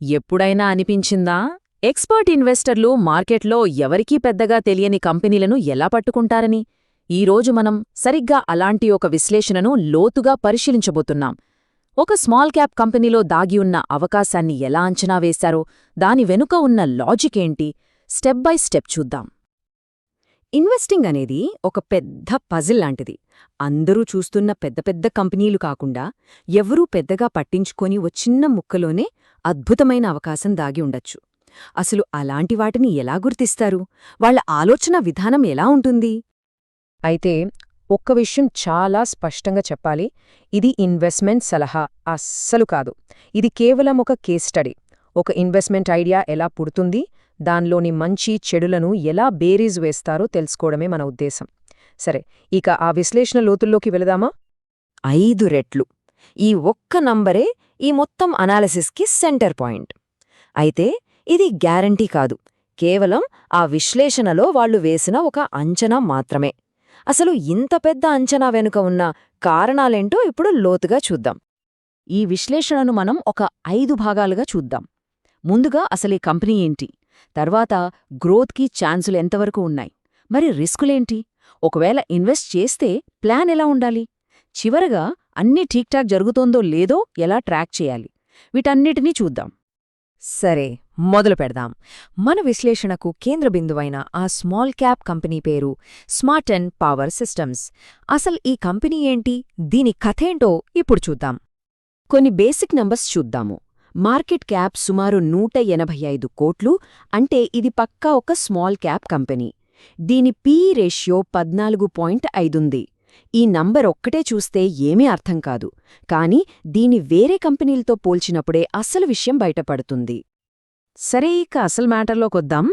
ఎప్పుడైనా అనిపించిందా? ఎక్స్పర్ట్ ఇన్వెస్టర్లు మార్కెట్లో ఎవరికీ పెద్దగా తెలియని కంపెనీలను ఎలా పట్టుకుంటారని? ఈరోజు మనం సరిగ్గా అలాంటి ఒక విశ్లేషణను లోతుగా పరిశీలించబోతున్నాం. ఒక స్మాల్ క్యాప్ కంపెనీలో దాగి ఉన్న అవకాశాన్ని ఎలా అంచనా వేశారో దాని వెనుక ఉన్న లాజిక్ ఏంటి? స్టెప్ బై స్టెప్ చూద్దాం. ఇన్వెస్టింగ్ అనేది ఒక పెద్ద పజిల్ లాంటిది. అందరూ చూస్తున్న పెద్ద పెద్ద కంపెనీలు కాకుండా ఎవరూ పెద్దగా పట్టించుకొని ఓ చిన్న ముక్కలోనే అద్భుతమైన అవకాశం దాగి ఉండొచ్చు. అసలు అలాంటి వాటిని ఎలా గుర్తిస్తారు? వాళ్ళ ఆలోచన విధానం ఎలా ఉంటుంది? అయితే ఒక్క విషయం చాలా స్పష్టంగా చెప్పాలి. ఇది ఇన్వెస్ట్మెంట్ సలహా. అస్సలు కాదు. ఇది కేవలం ఒక కేస్ స్టడీ. ఒక ఇన్వెస్ట్మెంట్ ఐడియా ఎలా పుడుతుంది? దానిలోని మంచి చెడులను ఎలా బేరీజ్ వేస్తారో తెలుసుకోవడమే మన ఉద్దేశం. సరే ఇక ఆ విశ్లేషణ లోతుల్లోకి వెళదామా? ఐదు రెట్లు. ఈ ఒక్క నంబరే ఈ మొత్తం అనాలిసిస్కి సెంటర్ పాయింట్. అయితే ఇది గ్యారంటీ కాదు. కేవలం ఆ విశ్లేషణలో వాళ్ళు వేసిన ఒక అంచనా మాత్రమే. అసలు ఇంత పెద్ద అంచనా వెనుక ఉన్న కారణాలేంటో ఇప్పుడు లోతుగా చూద్దాం. ఈ విశ్లేషణను మనం ఒక ఐదు భాగాలుగా చూద్దాం. ముందుగా అసలీ కంపెనీ ఏంటి? తర్వాత గ్రోత్కి ఛాన్సులు ఎంతవరకు ఉన్నాయి? మరి రిస్కులేంటి? ఒకవేళ ఇన్వెస్ట్ చేస్తే ప్లాన్ ఎలా ఉండాలి? చివరగా అన్నీ ఠీక్ఠాక్ జరుగుతోందో లేదో ఎలా ట్రాక్ చేయాలి? వీటన్నిటినీ చూద్దాం. సరే మొదలు పెడదాం. మన విశ్లేషణకు కేంద్ర బిందువైన ఆ స్మాల్ క్యాప్ కంపెనీ పేరు స్మార్ట్ అండ్ పవర్ సిస్టమ్స్. అసలు ఈ కంపెనీ ఏంటి? దీని కథేంటో ఇప్పుడు చూద్దాం. కొన్ని బేసిక్ నంబర్స్ చూద్దాము. మార్కెట్ క్యాప్ సుమారు నూట ఎనభై ఐదు కోట్లు అంటే ఇది పక్కా ఒక స్మాల్ క్యాప్ కంపెనీ. దీని పీ రేషియో పద్నాలుగు పాయింట్ ఐదుంది ఈ నంబర్ ఒక్కటే చూస్తే ఏమీ అర్థం కాదు. కానీ దీని వేరే కంపెనీలతో పోల్చినప్పుడే అసలు విషయం బయటపడుతుంది. సరే ఇక అసలు మ్యాటర్లోకొద్దాం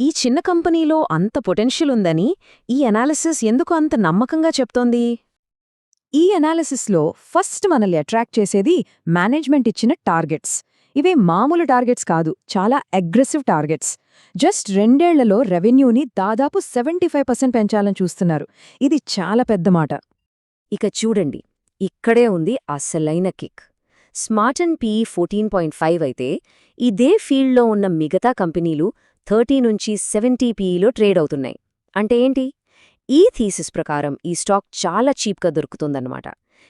ఈ చిన్న కంపెనీలో అంత పొటెన్షియల్ ఉందని ఈ అనాలిసిస్ ఎందుకు అంత నమ్మకంగా చెప్తోంది? ఈ అనాలిసిస్లో ఫస్ట్ మనల్ని అట్రాక్ట్ చేసేది మేనేజ్మెంట్ ఇచ్చిన టార్గెట్స్. ఇవే మామూలు టార్గెట్స్ కాదు చాలా అగ్రెసివ్ టార్గెట్స్. జస్ట్ రెండేళ్ళలో రెవెన్యూని దాదాపు సెవెంటీ ఫైవ్ పర్సెంట్ పెంచాలని చూస్తున్నారు. ఇది చాలా పెద్ద మాట. ఇక చూడండి ఇక్కడే ఉంది అసలైన kick. Smart and PE fourteen point five అయితే ఇదే ఫీల్డ్లో ఉన్న మిగతా కంపెనీలు థర్టీ నుంచి సెవెంటీ పీఈలో ట్రేడ్ అవుతున్నాయి. అంటే ఏంటి? ఈ థీసిస్ ప్రకారం ఈ స్టాక్ చాలా చీప్గా దొరుకుతుందన్నమాట.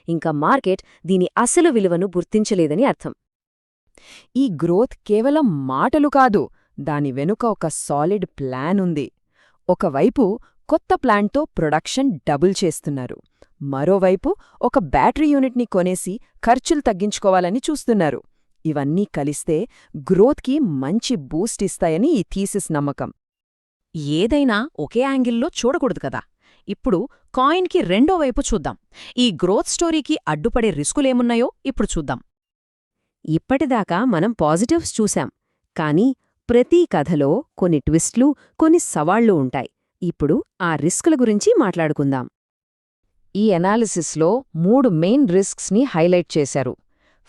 ఇంకా మార్కెట్ దీని అసలు విలువను గుర్తించలేదని అర్థం. ఈ గ్రోత్ కేవలం మాటలు కాదు దాని వెనుక ఒక సాలిడ్ ప్లాన్ ఉంది. ఒకవైపు కొత్త ప్లాంట్తో ప్రొడక్షన్ డబుల్ చేస్తున్నారు. మరోవైపు ఒక బ్యాటరీ యూనిట్ని కొనేసి ఖర్చులు తగ్గించుకోవాలని చూస్తున్నారు. ఇవన్నీ కలిస్తే గ్రోత్కి మంచి బూస్ట్ ఇస్తాయని ఈ థీసిస్ నమ్మకం. ఏదైనా ఒకే యాంగిల్లో చూడకూడదు కదా? ఇప్పుడు కాయిన్కి రెండో వైపు చూద్దాం. ఈ గ్రోత్ స్టోరీకి అడ్డుపడే రిస్కులేమున్నాయో ఇప్పుడు చూద్దాం. ఇప్పటిదాకా మనం పాజిటివ్స్ చూశాం. కానీ ప్రతి కథలో కొన్ని ట్విస్ట్లు కొన్ని సవాళ్ళు ఉంటాయి. ఇప్పుడు ఆ రిస్కుల గురించి మాట్లాడుకుందాం. ఈ అనాలిసిస్లో మూడు మెయిన్ రిస్క్స్ని హైలైట్ చేశారు.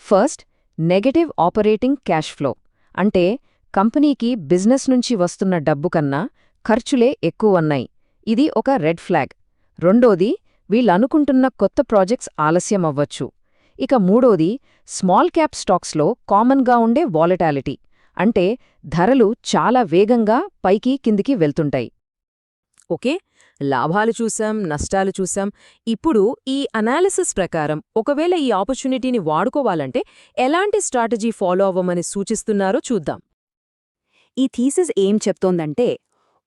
First negative operating cash flow. అంటే కంపెనీకి బిజినెస్ నుంచి వస్తున్న డబ్బు కన్నా ఖర్చులే ఎక్కువన్నాయి ఇది ఒక రెడ్ ఫ్లాగ్. రెండోది వీళ్ళనుకుంటున్న కొత్త ప్రాజెక్ట్స్ ఆలస్యమవ్వచ్చు ఇక మూడోది స్మాల్ క్యాప్ స్టాక్స్లో కామన్గా ఉండే వాలటాలిటీ అంటే ధరలు చాలా వేగంగా పైకి కిందికి వెళ్తుంటాయి. ఓకే లాభాలు చూసాం నష్టాలు చూసాం ఇప్పుడు ఈ అనాలిసిస్ ప్రకారం ఒకవేళ ఈ ఆపర్చునిటీని వాడుకోవాలంటే ఎలాంటి స్ట్రాటజీ ఫాలో అవ్వమని సూచిస్తున్నారో చూద్దాం. ఈ థీసిస్ ఏం చెప్తోందంటే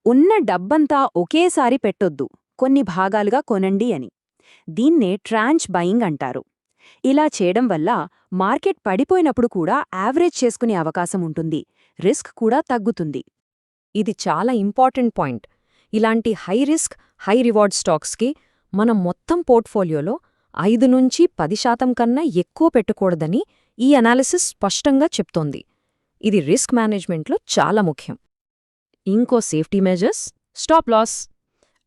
ఉన్న డబ్బంతా ఒకేసారి పెట్టొద్దు కొన్ని భాగాలుగా కొనండి అని. దీన్నే ట్రాంచ్ బయింగ్ అంటారు. ఇలా చేయడం వల్ల మార్కెట్ పడిపోయినప్పుడు కూడా యావరేజ్ చేసుకునే అవకాశం ఉంటుంది. రిస్క్ కూడా తగ్గుతుంది. ఇది చాలా ఇంపార్టెంట్ పాయింట్. ఇలాంటి హై రిస్క్ హై రివార్డ్ స్టాక్స్కి మనం మొత్తం పోర్ట్ఫోలియోలో ఐదు నుంచి పది శాతం కన్నా ఎక్కువ పెట్టకూడదని ఈ అనాలిసిస్ స్పష్టంగా చెప్తోంది. ఇది రిస్క్ మేనేజ్మెంట్లో చాలా ముఖ్యం. ఇంకో సేఫ్టీ మెజర్స్ స్టాప్ లాస్.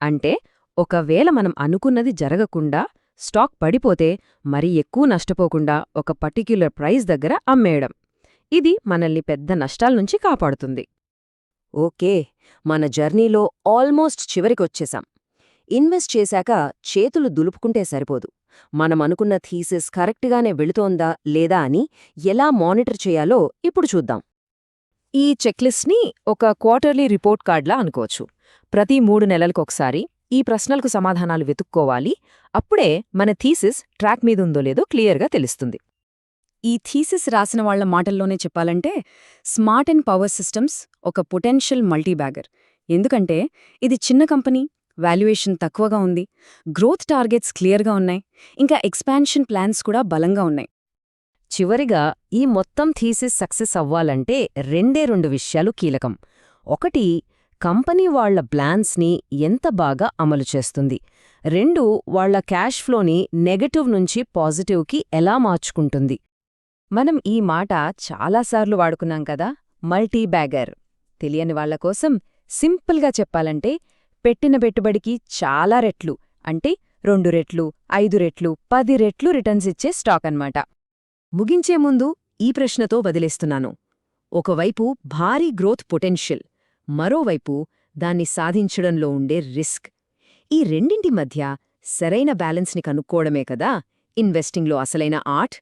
అంటే ఒకవేళ మనం అనుకున్నది జరగకుండా స్టాక్ పడిపోతే మరీ ఎక్కువ నష్టపోకుండా ఒక పర్టిక్యులర్ ప్రైస్ దగ్గర అమ్మేయడం. ఇది మనల్ని పెద్ద నష్టాల నుంచి కాపాడుతుంది. ఓకే మన జర్నీలో ఆల్మోస్ట్ చివరికొచ్చేశాం ఇన్వెస్ట్ చేశాక చేతులు దులుపుకుంటే సరిపోదు. మనం అనుకున్న థీసిస్ కరెక్ట్గానే వెళుతోందా లేదా అని ఎలా మానిటర్ చేయాలో ఇప్పుడు చూద్దాం. ఈ చెక్లిస్ట్ని ఒక క్వార్టర్లీ రిపోర్ట్ కార్డ్లా అనుకోవచ్చు. ప్రతి మూడు నెలలకొకసారి ఈ ప్రశ్నలకు సమాధానాలు వెతుక్కోవాలి. అప్పుడే మన థీసిస్ ట్రాక్ మీదుందో లేదో క్లియర్గా తెలుస్తుంది. ఈ థీసిస్ రాసిన వాళ్ళ మాటల్లోనే చెప్పాలంటే స్మార్ట్ అండ్ పవర్ సిస్టమ్స్ ఒక పొటెన్షియల్ మల్టీబ్యాగర్. ఎందుకంటే ఇది చిన్న కంపెనీ వాల్యుయేషన్ తక్కువగా ఉంది గ్రోత్ టార్గెట్స్ క్లియర్గా ఉన్నాయి ఇంకా ఎక్స్పాన్షన్ ప్లాన్స్ కూడా బలంగా ఉన్నాయి. చివరిగా ఈ మొత్తం థీసిస్ సక్సెస్ అవ్వాలంటే రెండే రెండు విషయాలు కీలకం. ఒకటి కంపెనీ వాళ్ళ ప్లాన్స్ని ఎంత బాగా అమలు చేస్తుంది? రెండు వాళ్ళ క్యాష్ ఫ్లోని నెగటివ్ నుంచి పాజిటివ్కి ఎలా మార్చుకుంటుంది? మనం ఈ మాట చాలాసార్లు వాడుకున్నాం కదా మల్టీ బ్యాగర్. తెలియని వాళ్ళ కోసం సింపుల్గా చెప్పాలంటే పెట్టిన పెట్టుబడికి చాలా రెట్లు అంటే రెండు రెట్లు ఐదు రెట్లు పది రెట్లు రిటర్న్స్ ఇచ్చే స్టాక్ అన్నమాట. ముగించే ముందు ఈ ప్రశ్నతో వదిలేస్తున్నాను. ఒకవైపు భారీ గ్రోత్ పొటెన్షియల్ మరోవైపు దాన్ని సాధించడంలో ఉండే రిస్క్. ఈ రెండింటి మధ్య సరైన బ్యాలెన్స్ని కనుక్కోవడమే కదా ఇన్వెస్టింగ్లో అసలైన ఆర్ట్?